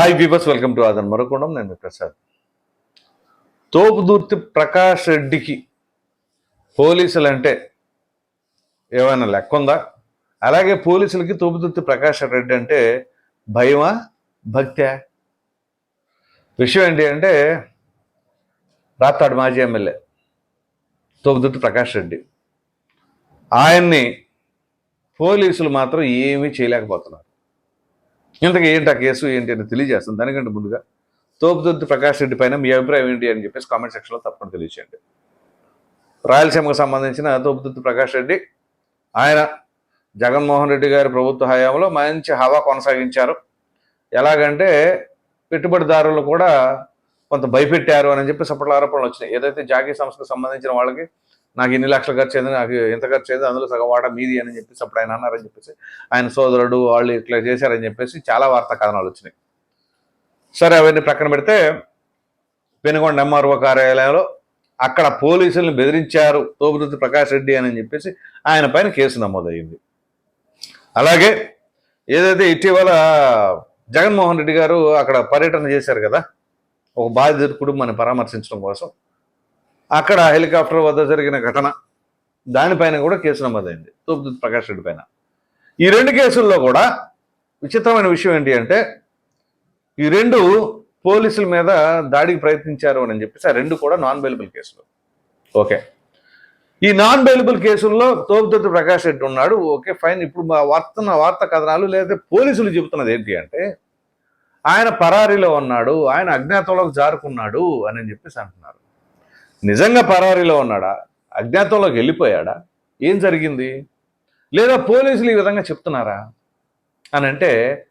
Hi viewers welcome to ఆదన్ మరొకొండం నేను ప్రసాద్ తోపుదుర్తి ప్రకాష్ రెడ్డికి పోలీసులు అంటే ఏమైనా లెక్క ఉందా? అలాగే పోలీసులకి తోపుదుర్తి ప్రకాష్ రెడ్డి అంటే భయమా? భక్త్యా విషయం ఏంటి అంటే రాత్తాడు మాజీ ఎమ్మెల్యే తోపుదుర్తి ప్రకాష్ రెడ్డి. ఆయన్ని పోలీసులు మాత్రం ఏమీ చేయలేకపోతున్నారు. ఇంతకీ ఏంటి ఆ కేసు ఏంటి అని తెలియజేస్తాను. దానికంటే ముందుగా తోపుదొద్దు ప్రకాష్ రెడ్డి పైన మీ అభిప్రాయం ఏంటి అని చెప్పేసి కామెంట్ సెక్షన్లో తప్పకుండా తెలియచేయండి. రాయలసీమకు సంబంధించిన తోపుదొద్దు ప్రకాష్ రెడ్డి ఆయన జగన్మోహన్ రెడ్డి గారి ప్రభుత్వ హయాంలో మంచి హవా కొనసాగించారు. ఎలాగంటే పెట్టుబడిదారులు కూడా కొంత భయపెట్టారు అని చెప్పేసి అప్పట్లో ఆరోపణలు వచ్చినాయి. ఏదైతే జాకీ సంస్థకు సంబంధించిన వాళ్ళకి నాకు ఇన్ని లక్షలు ఖర్చు అయింది నాకు ఎంత ఖర్చు అయింది అందులో సగం వాటా మీది అని చెప్పేసి అప్పుడు ఆయన అన్నారని చెప్పేసి ఆయన సోదరుడు వాళ్ళు ఇట్లా చేశారని చెప్పేసి చాలా వార్తా కథనాలు వచ్చినాయి. సరే అవన్నీ ప్రక్కన పెడితే పెనుగొండ ఎంఆర్ఓ కార్యాలయంలో అక్కడ పోలీసులను బెదిరించారు తోపుదుర్తి ప్రకాష్ రెడ్డి అని చెప్పేసి ఆయన పైన కేసు నమోదయ్యింది. అలాగే ఏదైతే ఇటీవల జగన్మోహన్ రెడ్డి గారు అక్కడ పర్యటన చేశారు కదా ఒక బాధితుడి కుటుంబాన్ని పరామర్శించడం కోసం అక్కడ హెలికాప్టర్ వద్ద జరిగిన ఘటన దానిపైన కూడా కేసు నమోదైంది తూపుదుర్తి ప్రకాష్ రెడ్డి పైన. ఈ రెండు కేసుల్లో కూడా విచిత్రమైన విషయం ఏంటి అంటే ఈ రెండు పోలీసుల మీద దాడికి ప్రయత్నించారు అని చెప్పేసి ఆ రెండు కూడా నాన్ బెయిలబుల్ కేసులు. ఓకే. ఈ నాన్ బెయిలబుల్ కేసుల్లో తోపుదొత్తు ప్రకాష్ రెడ్డి ఉన్నాడు ఓకే ఫైన్. ఇప్పుడు మా వార్తన్న వార్త కథనాలు లేదా పోలీసులు చెబుతున్నది ఏంటి అంటే ఆయన పరారీలో ఉన్నాడు ఆయన అజ్ఞాతంలోకి జారుకున్నాడు అని చెప్పేసి అంటున్నారు. నిజంగా పరారీలో ఉన్నాడా? అజ్ఞాతంలోకి వెళ్ళిపోయాడా? ఏం జరిగింది? లేదా పోలీసులు ఈ విధంగా చెప్తున్నారా? అని అంటే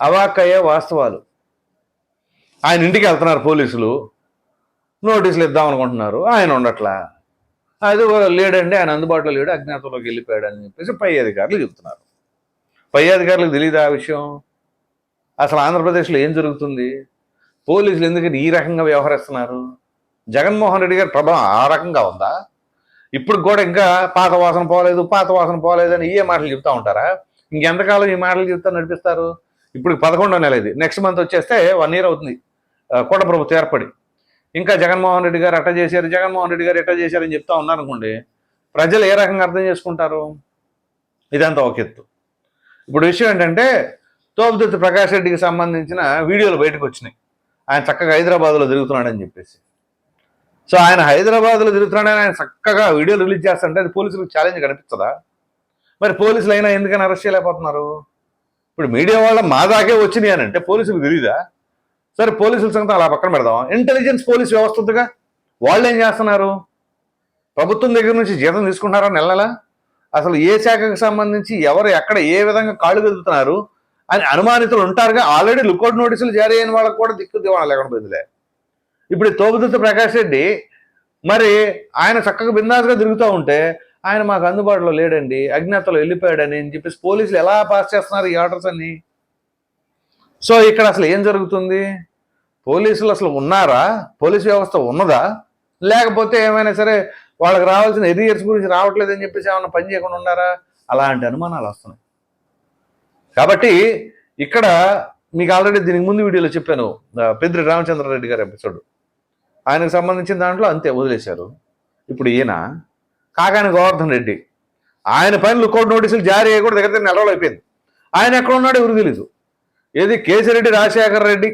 అవాక్కయ్యే వాస్తవాలు. ఆయన ఇంటికి వెళ్తున్నారు పోలీసులు. నోటీసులు ఇద్దాం అనుకుంటున్నారు. ఆయన ఉండట్లా. అది లేడండి ఆయన అందుబాటులో లేడు అజ్ఞాతంలోకి వెళ్ళిపోయాడు అని చెప్పేసి పై అధికారులు చెప్తున్నారు పై అధికారులకు తెలియదు ఆ విషయం? అసలు ఆంధ్రప్రదేశ్లో ఏం జరుగుతుంది? పోలీసులు ఎందుకని ఈ రకంగా వ్యవహరిస్తున్నారు? జగన్మోహన్ రెడ్డి గారి ప్రభావం ఆ రకంగా ఉందా? ఇప్పుడు కూడా ఇంకా పాత వాసన పోలేదు పాత వాసన పోలేదు అని ఏ మాటలు చెప్తూ ఉంటారా? ఇంకెంతకాలం ఈ మాటలు చెప్తా నడిపిస్తారు? ఇప్పుడు పదకొండో నెల ఇది. నెక్స్ట్ మంత్ వచ్చేస్తే వన్ ఇయర్ అవుతుంది. ఆ, ప్రభుత్వం ఏర్పడి. ఇంకా జగన్మోహన్ రెడ్డి గారు అట్ట చేశారు జగన్మోహన్ రెడ్డి గారు ఎట్ట చేశారని చెప్తా ఉన్నారనుకోండి ప్రజలు ఏ రకంగా అర్థం చేసుకుంటారు? ఇదంతా ఒక ఎత్తు. ఇప్పుడు విషయం ఏంటంటే తోపుదుర్తి ప్రకాష్ రెడ్డికి సంబంధించిన వీడియోలు బయటకు వచ్చినాయి. ఆయన చక్కగా హైదరాబాద్లో తిరుగుతున్నాడని చెప్పేసి. సో ఆయన హైదరాబాద్లో తిరుగుతున్నాడని ఆయన చక్కగా వీడియో రిలీజ్ చేస్తుంటే అది పోలీసులకు ఛాలెంజ్ కనిపిస్తుందా? మరి పోలీసులు అయినా ఎందుకని అరెస్ట్ చేయలేకపోతున్నారు? ఇప్పుడు మీడియా వాళ్ళ మా దాకే వచ్చినాయి అని అంటే పోలీసులకు తెలియదా సరే పోలీసుల సంగతి అలా పక్కన పెడదాం ఇంటెలిజెన్స్ పోలీస్ వ్యవస్థ ఉందిగా. వాళ్ళు ఏం చేస్తున్నారు? ప్రభుత్వం దగ్గర నుంచి జీతం తీసుకుంటున్నారా నెల నెల? అసలు ఏ శాఖకు సంబంధించి ఎవరు ఎక్కడ ఏ విధంగా కాళ్ళు కదుపుతున్నారు అని అనుమానితులు ఉంటారుగా. ఆల్రెడీ లుకౌట్ నోటీసులు జారీ అయిన వాళ్ళకి కూడా దిక్కు దివాణాలు లేకుండా బదిలే ఇప్పుడు ఈ ప్రకాష్ రెడ్డి మరి ఆయన చక్కగా బిందాస్గా తిరుగుతూ ఉంటే ఆయన మాకు అందుబాటులో లేడండి అజ్ఞాతలో వెళ్ళిపోయాడని అని చెప్పేసి పోలీసులు ఎలా పాస్ చేస్తున్నారు ఈ ఆర్డర్స్ అన్ని? సో ఇక్కడ అసలు ఏం జరుగుతుంది? పోలీసులు అసలు ఉన్నారా? పోలీస్ వ్యవస్థ ఉన్నదా? లేకపోతే ఏమైనా సరే వాళ్ళకి రావాల్సిన ఎరియర్స్ గురించి రావట్లేదని చెప్పేసి ఏమైనా పని చేయకుండా ఉన్నారా? అలాంటి అనుమానాలు వస్తున్నాయి. కాబట్టి ఇక్కడ మీకు ఆల్రెడీ దీనికి ముందు వీడియోలో చెప్పాను పెద్రి రామచంద్రారెడ్డి గారి ఎపిసోడ్ ఆయనకు సంబంధించిన దాంట్లో అంతే వదిలేశారు. ఇప్పుడు ఈయన కాకాని గోవర్ధన్ రెడ్డి ఆయన పైన కోర్టు నోటీసులు జారీ అయ్యి కూడా దగ్గర దగ్గర నెల అయిపోయింది. ఆయన ఎక్కడ ఉన్నాడో ఎవరు తెలీదు. ఏది కేసిరెడ్డి రాజశేఖర రెడ్డి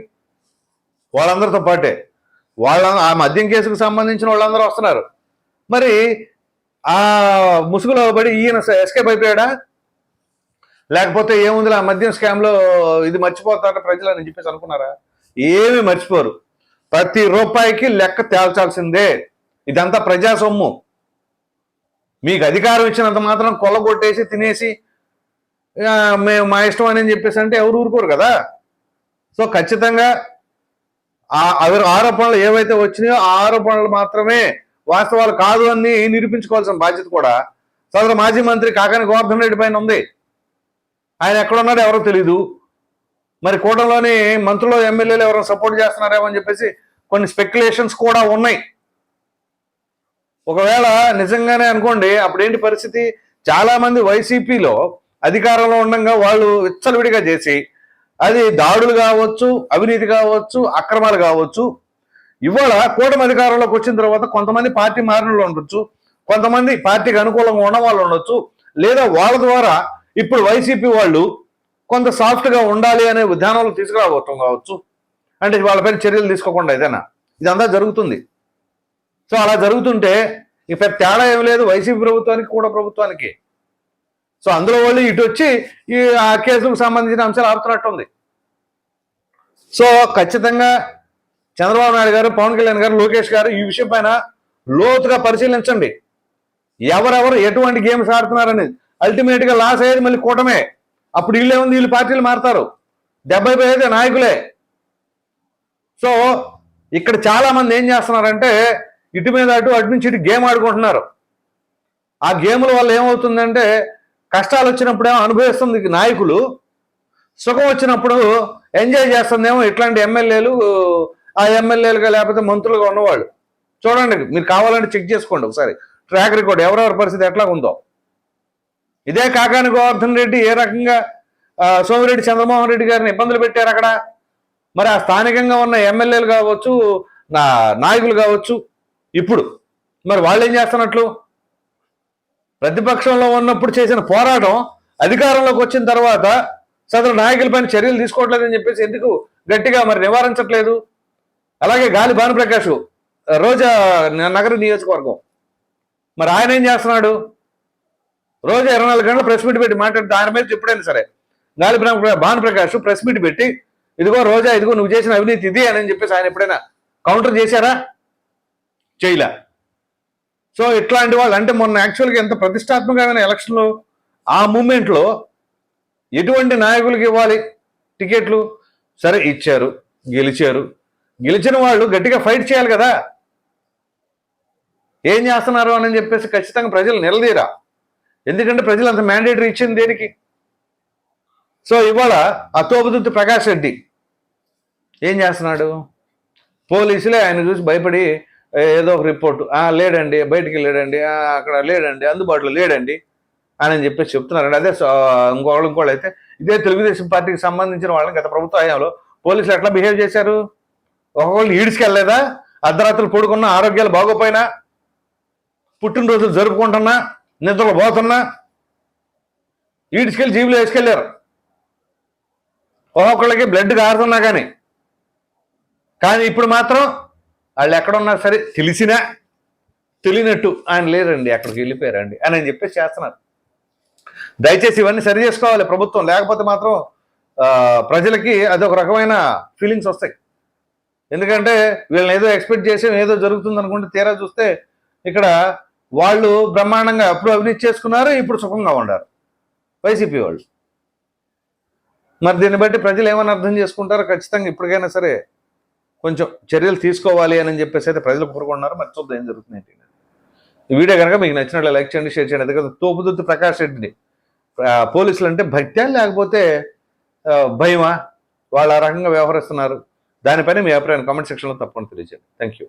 వాళ్ళందరితో పాటే. వాళ్ళ ఆ మద్యం కేసుకు సంబంధించిన వాళ్ళందరూ వస్తున్నారు. మరి ఆ ముసుగులో పడి ఈయన ఎస్కేప్ అయిపోయాడా? లేకపోతే ఏముంది ఆ మద్యం స్కామ్లో ఇది మర్చిపోతారా ప్రజలు అని చెప్పేసి అనుకున్నారా? ఏమీ మర్చిపోరు. ప్రతి రూపాయికి లెక్క తేల్చాల్సిందే. ఇదంతా ప్రజా సొమ్ము. మీకు అధికారం ఇచ్చినంత మాత్రం కొల్లగొట్టేసి తినేసి మేము మా ఇష్టం అని చెప్పేసి అంటే ఎవరు ఊరుకోరు కదా? సో ఖచ్చితంగా అవి- ఆరోపణలు ఏవైతే వచ్చినాయో ఆ ఆరోపణలు మాత్రమే వాస్తవాలు కాదు అని నిరూపించుకోవాల్సిన బాధ్యత కూడా సదరు మాజీ మంత్రి కాకాని గోవర్ధన్ రెడ్డి పైన ఉంది. ఆయన ఎక్కడున్నాడో ఎవరో తెలీదు. మరి కూటంలోని మంత్రులు ఎమ్మెల్యేలు ఎవరైనా సపోర్ట్ చేస్తున్నారేమో అని చెప్పేసి కొన్ని స్పెక్యులేషన్స్ కూడా ఉన్నాయి. ఒకవేళ నిజంగానే అనుకోండి అప్పుడు ఏంటి పరిస్థితి? చాలామంది వైసీపీలో అధికారంలో ఉండగా వాళ్ళు విచ్చలవిడిగా చేసి అది దాడులు కావచ్చు అవినీతి కావచ్చు అక్రమాలు కావచ్చు. ఇవాళ కూటమి అధికారంలోకి వచ్చిన తర్వాత కొంతమంది పార్టీ మారిన వాళ్ళు ఉండొచ్చు కొంతమంది పార్టీకి అనుకూలంగా ఉన్న వాళ్ళు ఉండొచ్చు లేదా వాళ్ళ ద్వారా ఇప్పుడు వైసీపీ వాళ్ళు కొంత సాఫ్ట్గా ఉండాలి అనే విధానంలో తీసుకురావటం కావచ్చు. అంటే వాళ్ళపైన చర్యలు తీసుకోకుండా ఏదైనా. ఇదంతా జరుగుతుంది. సో అలా జరుగుతుంటే ఇక తేడా ఏం లేదు వైసీపీ ప్రభుత్వానికి కూడా ప్రభుత్వానికి. సో అందులో వాళ్ళు ఇటు వచ్చి ఈ ఆ కేసులకు సంబంధించిన అంశాలు ఆపుతున్నట్టు ఉంది సో ఖచ్చితంగా చంద్రబాబు నాయుడు గారు పవన్ కళ్యాణ్ గారు లోకేష్ గారు ఈ విషయం పైన లోతుగా పరిశీలించండి. ఎవరెవరు ఎటువంటి గేమ్స్ ఆడుతున్నారనేది అల్టిమేట్గా లాస్ అయ్యేది మళ్ళీ కూటమే. అప్పుడు వీళ్ళే ఉంది వీళ్ళు పార్టీలు మారుతారు. డెబ్బై పోయేది నాయకులే. సో ఇక్కడ చాలా మంది ఏం చేస్తున్నారంటే ఇటు మీద అటు అటు నుంచి ఇటు గేమ్ ఆడుకుంటున్నారు. ఆ గేముల వల్ల ఏమవుతుందంటే కష్టాలు వచ్చినప్పుడేమో అనుభవిస్తుంది నాయకులు. సుఖం వచ్చినప్పుడు ఎంజాయ్ చేస్తుందేమో ఇట్లాంటి ఎమ్మెల్యేలు ఆ ఎమ్మెల్యేలుగా లేకపోతే మంత్రులుగా ఉన్నవాళ్ళు. చూడండి మీరు కావాలంటే చెక్ చేసుకోండి ఒకసారి. ట్రాక్ రికార్డ్ ఎవరెవరి పరిస్థితి ఎట్లా ఉందో ఇదే కాకాని గోవర్ధన్ రెడ్డి ఏ రకంగా సోమిరెడ్డి చంద్రమోహన్ రెడ్డి గారిని ఇబ్బందులు పెట్టారు అక్కడ? మరి ఆ స్థానికంగా ఉన్న ఎమ్మెల్యేలు కావచ్చు నా నాయకులు కావచ్చు ఇప్పుడు మరి వాళ్ళు ఏం చేస్తున్నట్లు? ప్రతిపక్షంలో ఉన్నప్పుడు చేసిన పోరాటం అధికారంలోకి వచ్చిన తర్వాత సదరు నాయకులపైన చర్యలు తీసుకోవట్లేదని చెప్పేసి ఎందుకు గట్టిగా మరి నివారించట్లేదు? అలాగే గాలి భానుప్రకాష్ రోజా నగర నియోజకవర్గం. మరి ఆయన ఏం చేస్తున్నాడు? రోజు ఇరవై నాలుగు గంటలు ప్రెస్ మీట్ పెట్టి మాట్లాడితే ఆయన మీద ఎప్పుడైనా సరే. గాలి భానుప్రకాష్ ప్రెస్ మీట్ పెట్టి ఇదిగో రోజా ఇదిగో నువ్వు చేసిన అవినీతి ఇది అని చెప్పేసి ఆయన ఎప్పుడైనా కౌంటర్ చేశారా? చేయలే. సో ఇట్లాంటి వాళ్ళు అంటే మొన్న యాక్చువల్గా ఎంత ప్రతిష్టాత్మకమైన ఎలక్షన్లు ఆ మూమెంట్లో ఎటువంటి నాయకులకు ఇవ్వాలి? టికెట్లు? సరే ఇచ్చారు గెలిచారు. గెలిచిన వాళ్ళు గట్టిగా ఫైట్ చేయాలి కదా. ఏం చేస్తున్నారు అని చెప్పేసి ఖచ్చితంగా ప్రజలు నిలదీరా. ఎందుకంటే ప్రజలు అంత మ్యాండేటరీ ఇచ్చింది దేనికి? సో ఇవాళ ఆ తోపుదుత్తి ప్రకాష్ రెడ్డి ఏం చేస్తున్నాడు? పోలీసులే ఆయన చూసి భయపడి ఏదో ఒక రిపోర్టు లేడండి బయటికి లేడండి అక్కడ లేడండి అందుబాటులో లేడండి అని చెప్పేసి చెప్తున్నారండి. అదే సో- ఇంకోళ్ళు ఇంకోళ్ళు అయితే ఇదే తెలుగుదేశం పార్టీకి సంబంధించిన వాళ్ళని గత ప్రభుత్వ హయాంలో పోలీసులు ఎట్లా బిహేవ్ చేశారు? ఒక్కొక్కళ్ళు ఈడ్చుకెళ్ళలేదా? అర్ధరాత్రులు పడుకున్నా ఆరోగ్యాలు బాగోపోయినా? పుట్టినరోజులు జరుపుకుంటున్నా? నిద్రలు పోతున్నా ఈడ్చుకెళ్ళి జీబులో వేసుకెళ్ళారు. ఒక్కొక్కళ్ళకి బ్లడ్ కారుతున్నా కానీ. కానీ ఇప్పుడు మాత్రం వాళ్ళు ఎక్కడున్నా సరే తెలిసినా తెలియనట్టు ఆయన లేరండి అక్కడికి వెళ్ళిపోయారండి అని అని చెప్పేసి చేస్తున్నారు. దయచేసి ఇవన్నీ సరి చేసుకోవాలి ప్రభుత్వం. లేకపోతే మాత్రం ప్రజలకి అదొక రకమైన ఫీలింగ్స్ వస్తాయి. ఎందుకంటే వీళ్ళని ఏదో ఎక్స్పెక్ట్ చేసి ఏదో జరుగుతుంది అనుకుంటే తీరా చూస్తే ఇక్కడ వాళ్ళు బ్రహ్మాండంగా అప్పుడు అవినీతి చేసుకున్నారు ఇప్పుడు సుఖంగా ఉన్నారు. వైసీపీ వాళ్ళు. మరి దీన్ని బట్టి ప్రజలు ఏమని అర్థం చేసుకుంటారో ఖచ్చితంగా ఇప్పటికైనా సరే కొంచెం చర్యలు తీసుకోవాలి అని చెప్పేసి అయితే ప్రజలు కోరుకుంటున్నారు. మరి చూద్దాం ఏం జరుగుతుంది. ఏంటి ఈ వీడియో కనుక మీకు నచ్చినట్లు లైక్ చేయండి షేర్ చేయండి. ఎందుకంటే తోపుదుత్తి ప్రకాష్ రెడ్డిని పోలీసులు అంటే భక్త్యా లేకపోతే భయమా? వాళ్ళు ఆ రకంగా వ్యవహరిస్తున్నారు. దానిపైన మీ అభిప్రాయం కామెంట్ సెక్షన్లో తప్పకుండా తెలియజేయండి. Thank you